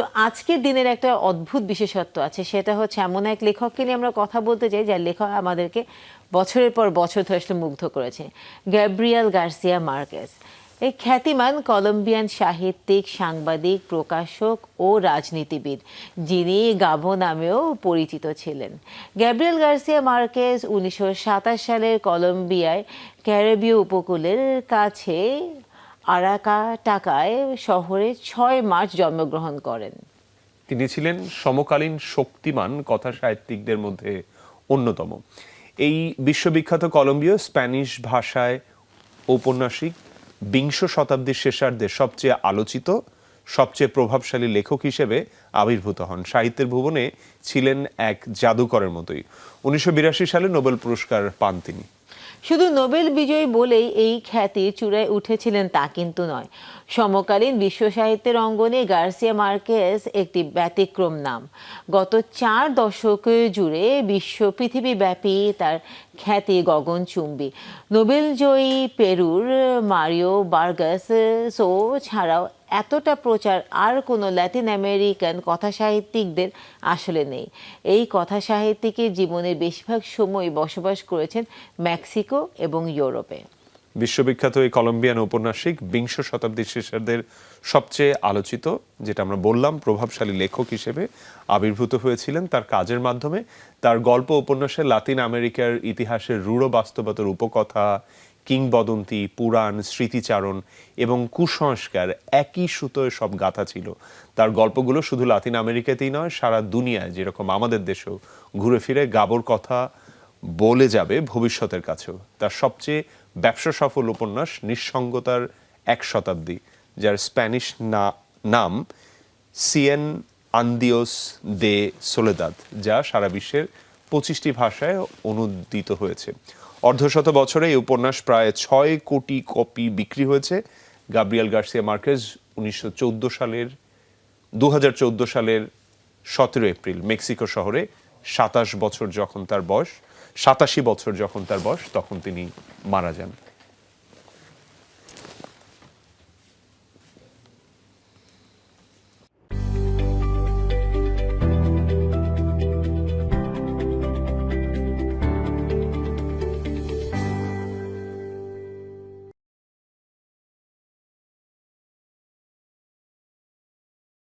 তো আজকের দিনের একটা অদ্ভুত বিশেষত্ব আছে, সেটা হচ্ছে এমন এক লেখককে নিয়ে আমরা কথা বলতে চাই, যার লেখক আমাদেরকে বছরের পর বছর ধরে আসলে মুগ্ধ করেছে, গ্যাব্রিয়াল গার্সিয়া মার্কেস এই খ্যাতিমান কলম্বিয়ান সাহিত্যিক, সাংবাদিক, প্রকাশক ও রাজনীতিবিদ, যিনি গাভো নামেও পরিচিত ছিলেন। গ্যাব্রিয়েল গার্সিয়া মার্কেস উনিশশো সাতাশ সালের কলম্বিয়ায় ক্যারেবীয় উপকূলের কাছে আরাকা টাকায় শহরে ছয় মার্চ জন্মগ্রহণ করেন। তিনি ছিলেন সমকালীন শক্তিমান কথা সাহিত্যিকদের মধ্যে অন্যতম। এই বিশ্ববিখ্যাত কলম্বীয় স্প্যানিশ ভাষায় ঔপন্যাসিক বিংশ শতাব্দীর শেষার্ধে সবচেয়ে আলোচিত, সবচেয়ে প্রভাবশালী লেখক হিসেবে আবির্ভূত হন। সাহিত্যের ভুবনে ছিলেন এক জাদুকরের মতোই। উনিশশো বিরাশি সালে নোবেল পুরস্কার পান তিনি। শুধু নোবেল বিজয়ী বলেই এই খ্যাতি চূড়ায় উঠেছিলেন তা কিন্তু নয়। সমকালীন বিশ্ব সাহিত্যের অঙ্গনে গার্সিয়া মার্কেস একটি ব্যতিক্রম নাম। গত চার দশক জুড়ে বিশ্ব পৃথিবীব্যাপী তার খ্যাতি গগনচুম্বী নোবেলজয়ী পেরুর, মারিও বার্গাস সো ছাড়াও এতটা প্রচার আর কোনো ল্যাটিন আমেরিকান কথা সাহিত্যিকদের আসলে নেই। এই কথা সাহিত্যিকের জীবনের বেশিরভাগ সময় বসবাস করেছেন মেক্সিকো এবং ইউরোপে। বিশ্ববিখ্যাত এই কলম্বিয়ান ঔপন্যাসিক বিংশ শতাব্দীর শেষার্ধের সবচেয়ে আলোচিত, যেটা আমরা বললাম, প্রভাবশালী লেখক হিসেবে আবির্ভূত হয়েছিলেন তার কাজের মাধ্যমে। তার গল্প উপন্যাসে লাতিন আমেরিকার ইতিহাসের রূঢ় বাস্তবতার উপকথা কিংবদন্তি, পুরাণ, স্মৃতিচারণ এবং কুসংস্কার একই সুতোয় সব গাথা ছিল। তার গল্পগুলো শুধু লাতিন আমেরিকাতেই নয়, সারা দুনিয়ায়, যেরকম আমাদের দেশেও ঘুরে ফিরে গাবর কথা বলে যাবে ভবিষ্যতের কাছেও। তার সবচেয়ে ব্যবসা সফল উপন্যাস নিঃসঙ্গতার এক শতাব্দী, যার স্প্যানিশ না, নাম সিএন আন্দিওস দে সোলেদাদ, যা সারা বিশ্বের পঁচিশটি ভাষায় অনুদিত হয়েছে। অর্ধশত বছরে এই উপন্যাস প্রায় ছয় কোটি কপি বিক্রি হয়েছে। গাব্রিয়াল গার্সিয়া মার্কেজ উনিশশো চৌদ্দ সালের দু হাজার চৌদ্দ সালের সতেরো এপ্রিল, মেক্সিকো শহরে সাতাশ বছর যখন তার বয়স, সাতাশি বছর যখন তার বয়স, তখন তিনি মারা যান।